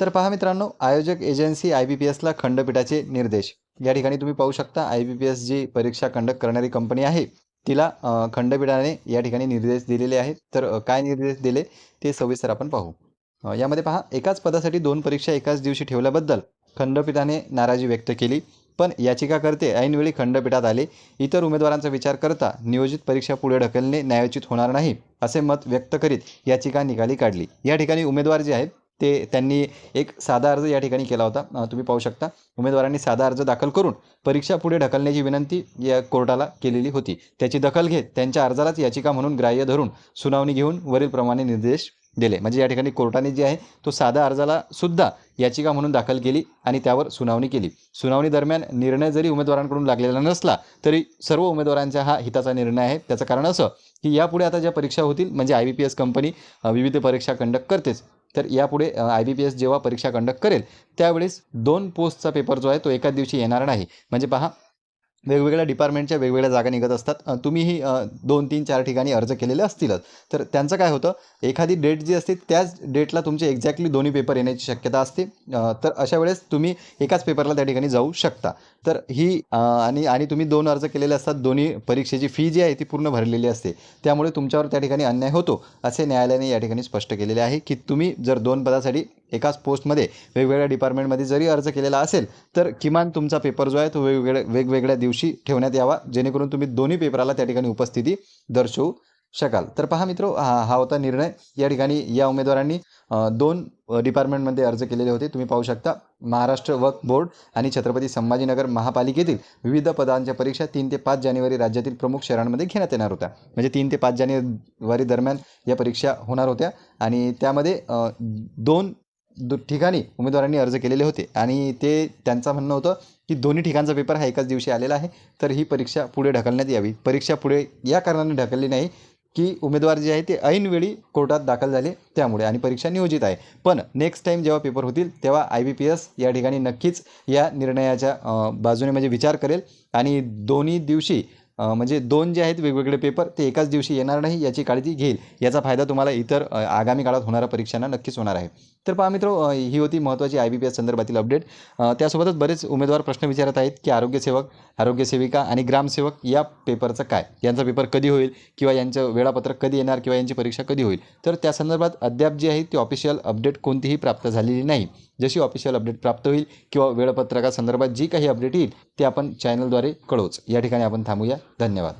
तर पहा मित्रांनो आयोजक एजन्सी आय बी पी एसला खंडपीठाचे निर्देश. या ठिकाणी तुम्ही पाहू शकता आय बी पी एस जी परीक्षा कंडक्ट करणारी कंपनी आहे तिला खंडपीठाने या ठिकाणी निर्देश दिलेले आहेत. तर काय निर्देश दिले ते सविस्तर आपण पाहू. यामध्ये पहा एकाच पदासाठी दोन परीक्षा एकाच दिवशी ठेवल्याबद्दल खंडपीठाने नाराजी व्यक्त केली. पण याचिकाकर्ते ऐनवेळी खंडपीठात आले. इतर उमेदवारांचा विचार करता नियोजित परीक्षा पुढे ढकलणे न्यायोचित होणार नाही असे मत व्यक्त करीत याचिका निकाली काढली. या ठिकाणी उमेदवार जे आहेत ते त्यांनी एक साधा अर्ज या ठिकाणी केला होता. तुम्ही पाहू शकता. उमेदवारांनी साधा अर्ज दाखल करून परीक्षा पुढे ढकलण्याची विनंती या कोर्टाला केलेली होती. त्याची दखल घेत त्यांच्या अर्जालाच याचिका म्हणून ग्राह्य धरून सुनावणी घेऊन वरीलप्रमाणे निर्देश दिले. म्हणजे या ठिकाणी कोर्टाने जे आहे तो साधा अर्जाला सुद्धा याचिका म्हणून दाखल केली आणि त्यावर सुनावणी केली. सुनावणी दरम्यान निर्णय जरी उमेदवारांकडून लागलेला नसला तरी सर्व उमेदवारांचा हा हिताचा निर्णय आहे. त्याचं कारण असं की यापुढे आता ज्या परीक्षा होतील म्हणजे I B P S company विविध परीक्षा कंडक्ट करतेच. तर यापुढे आय बी पी एस जेव्हा परीक्षा कंडक्ट करेल त्यावेळेस दोन पोस्टचा पेपर जो आहे तो एकाच दिवशी येणार नाही. म्हणजे पहा वेगवेगळ्या डिपार्टमेंटच्या वेगवेगळ्या जागा निघत असतात. तुम्हीही दोन तीन चार ठिकाणी अर्ज केलेले असतीलच. तर त्यांचं काय होतं एखादी डेट जी असते त्याच डेटला तुमचे एक्झॅक्टली दोन्ही पेपर येण्याची शक्यता असते. तर अशा वेळेस तुम्ही एकाच पेपरला त्या ठिकाणी जाऊ शकता. तर ही आणि आणि तुम्ही दोन अर्ज केलेले असतात दोन्ही परीक्षेची फी जी आहे ती पूर्ण भरलेली असते. त्यामुळे तुमच्यावर त्या ठिकाणी अन्याय होतो असे न्यायालयाने या ठिकाणी स्पष्ट केलेले आहे की तुम्ही जर दोन पदासाठी एकाच पोस्टमध्ये वेगवेगळ्या डिपार्टमेंटमध्ये जरी अर्ज केलेला असेल तर किमान तुमचा पेपर जो आहे तो वेगवेगळ्या वेगवेगळ्या दिवशी ठेवण्यात यावा जेणेकरून तुम्ही दोन्ही पेपराला त्या ठिकाणी उपस्थिती दर्शवू शकाल. तर पहा मित्र हा हा होता निर्णय. या ठिकाणी या उमेदवारांनी दोन डिपार्टमेंटमध्ये अर्ज केलेले होते. तुम्ही पाहू शकता महाराष्ट्र वक्फ बोर्ड आणि छत्रपती संभाजीनगर महापालिकेतील विविध पदांच्या परीक्षा तीन ते पाच जानेवारी राज्यातील प्रमुख शहरांमध्ये घेण्यात येणार होत्या. म्हणजे तीन ते पाच जानेवारी दरम्यान या परीक्षा होणार होत्या आणि त्यामध्ये दोन दु ठिकाणी उमेदवारांनी अर्ज केलेले होते. आणि ते त्यांचं म्हणणं होतं की दोन्ही ठिकाणचा पेपर हा एकाच दिवशी आलेला आहे. तर ही परीक्षा पुढे ढकलण्यात यावी. परीक्षा पुढे या कारणाने ढकलली नाही की उमेदवार जे आहे ते ऐनवेळी कोर्टात दाखल झाले त्यामुळे आणि परीक्षा नियोजित आहे. पण नेक्स्ट टाईम जेव्हा पेपर होतील तेव्हा आय बी पी एस या ठिकाणी नक्कीच या निर्णयाच्या बाजूने म्हणजे विचार करेल. आणि दोन्ही दिवशी म्हणजे दोन जे आहेत वेगवेगळे पेपर ते एकाच दिवशी येणार नाही याची काळजी घेईल. याचा फायदा तुम्हाला इतर आगामी काळात होणाऱ्या परीक्षांना नक्कीच होणार आहे. तर पहा मित्र ही होती महत्त्वाची आय बी पी एस संदर्भातील अपडेट त्यासोबतच बरेच उमेदवार प्रश्न विचारत आहेत की आरोग्यसेवक आरोग्यसेविका आणि ग्रामसेवक या पेपरचं काय? यांचा पेपर कधी होईल किंवा यांचं वेळापत्रक कधी येणार किंवा यांची परीक्षा कधी होईल? तर त्या संदर्भात अद्याप जी आहे ती ऑफिशियल अपडेट कोणतीही प्राप्त झालेली नाही. जशी ऑफिशियल अपडेट प्राप्त होईल किंवा वेळापत्रकासंदर्भात जी काही अपडेट येईल ते आपण चॅनलद्वारे कळवूच. या ठिकाणी आपण थांबूया. धन्यवाद.